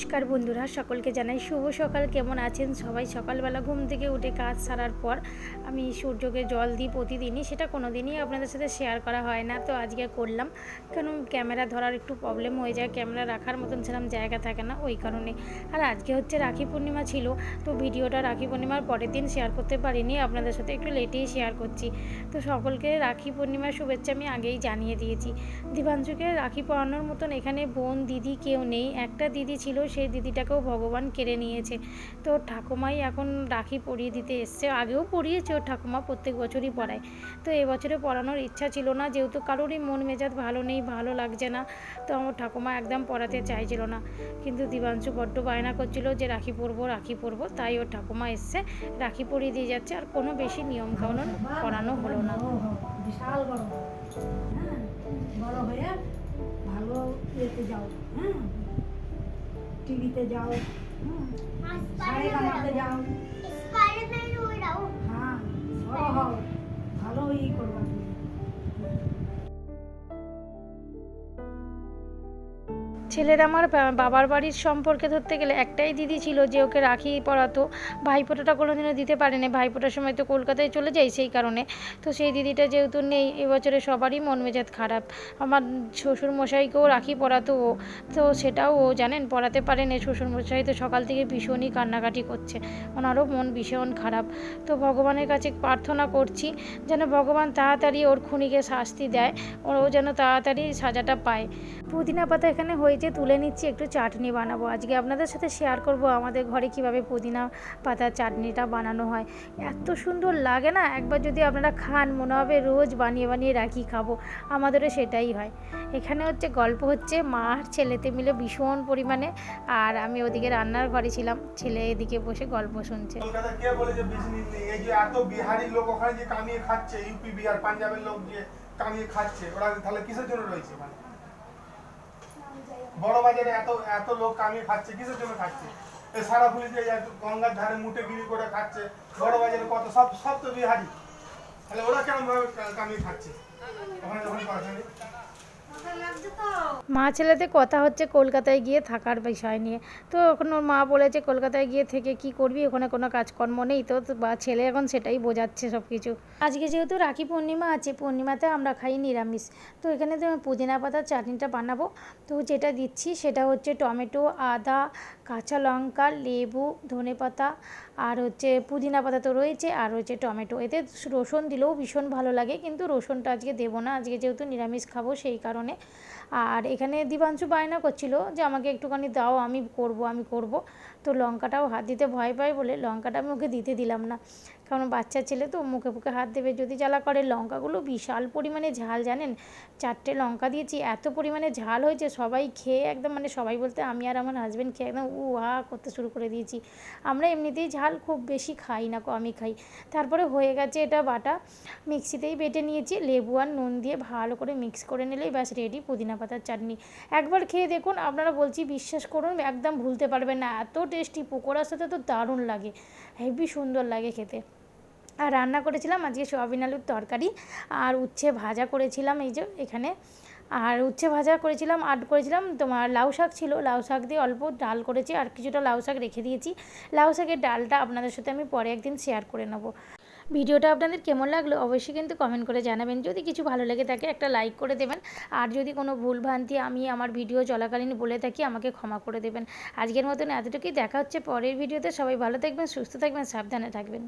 নমস্কার বন্ধুরা, সকলকে জানাই শুভ সকাল। কেমন আছেন সবাই? সকালবেলা ঘুম থেকে উঠে কাজ সারার পর আমি সূর্যকে জল দিই প্রতিদিনই। সেটা কোনো দিনই আপনাদের সাথে শেয়ার করা হয় না। তো আজকে করলাম। কারণ ক্যামেরা ধরার একটু প্রবলেম হয়ে যায়। ক্যামেরা রাখার মতন সেরকম জায়গা থাকে না ওই কারণে। আর আজকে হচ্ছে রাখি পূর্ণিমা ছিল। তো ভিডিওটা রাখি পূর্ণিমার পরের দিন শেয়ার করতে পারিনি। আপনাদের সাথে একটু লেটেই শেয়ার করছি। তো সকলকে রাখি পূর্ণিমার শুভেচ্ছা আমি আগেই জানিয়ে দিয়েছি। দীপাঞ্চুকে রাখি পরানোর মতন এখানে বোন, দিদি কেউ নেই। একটা দিদি ছিল সেই দিদিটাকেও ভগবান কেড়ে নিয়েছে। তো ঠাকুমাই এখন রাখি পরিয়ে দিতে এসছে। আগেও পরিয়েছে ওর ঠাকুমা প্রত্যেক বছরই পড়ায়। তো এবছরে পড়ানোর ইচ্ছা ছিল না, যেহেতু কারোরই মন মেজাজ ভালো নেই, ভালো লাগছে না, তো আমার ঠাকুমা একদম পড়াতে চাইছিল না। কিন্তু দিবাংশু বড্ড বায়না করছিল যে রাখি পরবো রাখি পরবো, তাই ওর ঠাকুমা এসছে, রাখি পরিয়ে দিয়ে যাচ্ছে আর কোনো বেশি নিয়ম কানুন করানো হলো না। বিশাল বড়। হ্যাঁ বড় হয়ে ভালো ইয়েতে যাও। হ্যাঁ টিভিতে যাও সারেগামাতে সারে গামাতে যাও। ছেলের আমার বাবার বাড়ির সম্পর্কে ধরতে গেলে একটাই দিদি ছিল যে ওকে রাখি পরাতো ভাইফোঁটাটা কোনোদিনও দিতে পারেনি। ভাইফোঁটার সময় তো কলকাতায় চলে যাই সেই কারণে। তো সেই দিদিটা যেহেতু নেই, এবছরে সবারই মন মেজাজ খারাপ। আমার শ্বশুর মশাইকেও রাখি পরাতো ও। তো সেটাও ও জানেন, পড়াতে পারেনি। শ্বশুর মশাই তো সকাল থেকে ভীষণই কান্নাকাটি করছে। ওনারও মন ভীষণ খারাপ। তো ভগবানের কাছে প্রার্থনা করছি যেন ভগবান তাড়াতাড়ি ওর খুনিকে শাস্তি দেয়। ও যেন তাড়াতাড়ি সাজাটা পায়। পুদিনা পাতা এখানে হয়েছে তুলে নিচ্ছি, একটু চাটনি বানাবো। আজকে আপনাদের সাথে শেয়ার করব আমাদের ঘরে কীভাবে পুদিনা পাতার চাটনিটা বানানো হয়। এত সুন্দর লাগে না? একবার যদি আপনারা খান, মনে হবে রোজ বানিয়ে বানিয়ে রাখি খাব। আমাদেরও সেটাই হয়। এখানে হচ্ছে গল্প হচ্ছে, মা আর ছেলেতে মিলে ভীষণ পরিমাণে। আর আমি ওদিকে রান্নার ঘরে ছিলাম, ছেলে এদিকে বসে গল্প শুনছে। কামিয়ে খাচ্ছে ওরা তাহলে কিসের জন্য রয়েছে মানে বড় বাজারে এত এত লোক কামিয়ে খাচ্ছে, কিসের জন্য খাচ্ছে? সারা ফুলি যে গঙ্গার ধারে মুটে গিরি করে খাচ্ছে, বড় বাজারে কত, সব সব তো বিহারি। তাহলে ওরা কেমন ভাবে কামিয়ে খাচ্ছে? ওখানে যখন মা ছেলেতে কথা হচ্ছে কলকাতায় গিয়ে থাকার বিষয় নিয়ে। তো এখন ওর মা বলেছে কলকাতায় গিয়ে থেকে কি করবি? ওখানে কোনো কাজকর্ম নেই তো বা ছেলে এখন সেটাই বোঝাচ্ছে সব কিছু আজকে যেহেতু রাখি পূর্ণিমা আছে, পূর্ণিমাতে আমরা খাই নিরামিষ। তো এখানে তো পুদিনা পাতার চাটনিটা বানাবো। তো যেটা দিচ্ছি সেটা হচ্ছে টমেটো, আদা কাঁচা লঙ্কা, লেবু, ধনে পাতা আর হচ্ছে পুদিনা পাতা তো রয়েছে আর হচ্ছে টমেটো। এতে রসুন দিলেও ভীষণ ভালো লাগে, কিন্তু রসুনটা আজকে দেবো না। আজকে যেহেতু নিরামিষ খাব সেই কারণে। আর এখানে দিবাংশু বায়না করছিল যে, আমাকে একটুখানি দাও, আমি করব আমি করব। তো লঙ্কাটাও হাত দিতে ভয় পাই বলে লঙ্কাটা আমি ওকে দিতে দিলাম না। কারণ বাচ্চা ছেলে তো মুখে মুখে হাত দেবে। যদি জ্বালা করে, লঙ্কাগুলো বিশাল পরিমাণে ঝাল, জানেন? চারটে লঙ্কা দিয়েছি, এত পরিমাণে ঝাল হয়েছে, সবাই খেয়ে একদম মানে সবাই বলতে, আমি আর আমার হাজব্যান্ড খেয়ে একদম হা করতে শুরু করে দিয়েছি। আমরা এমনিতেই ঝাল খুব বেশি খাই না, কমই খাই। তারপরে হয়ে গেছে এটা বাটা। মিক্সিতেই বেটে নিয়েছি, লেবু আর নুন দিয়ে ভালো করে মিক্স করে নিলেই ব্যাস রেডি পুদিনা পাতার চাটনি। একবার খেয়ে দেখুন, আপনারা বলছি বিশ্বাস করুন, একদম ভুলতে পারবেন না। এত টেস্টি পকোড়ার সাথে তো দারুণ লাগে। হেভি সুন্দর লাগে খেতে। আর রান্না করেছিলাম আজকে সোয়াবিন আলুর তরকারি। আর উচ্ছে ভাজা করেছিলাম এই যে এখানে। আর উচ্ছে ভাজা করেছিলাম আর করেছিলাম। তোমার লাউ শাক ছিল, লাউ শাক দিয়ে অল্প ডাল করেছি আর কিছুটা লাউ শাক রেখে দিয়েছি। লাউ শাকের ডালটা আপনাদের সাথে আমি পরে একদিন শেয়ার করে নেব। ভিডিওটা আপনাদের কেমন লাগল অবশ্যই কিন্তু কমেন্ট করে জানাবেন। যদি কিছু ভালো লেগে থাকে একটা লাইক করে দেবেন। আর যদি কোনো ভুল ভ্রান্তি আমি আমার ভিডিও চলাকালীন বলে থাকি আমাকে ক্ষমা করে দেবেন। আজকের মতন এতটুকুই। দেখা হচ্ছে পরের ভিডিওতে সবাই ভালো থাকবেন, সুস্থ থাকবেন, সাবধানে থাকবেন।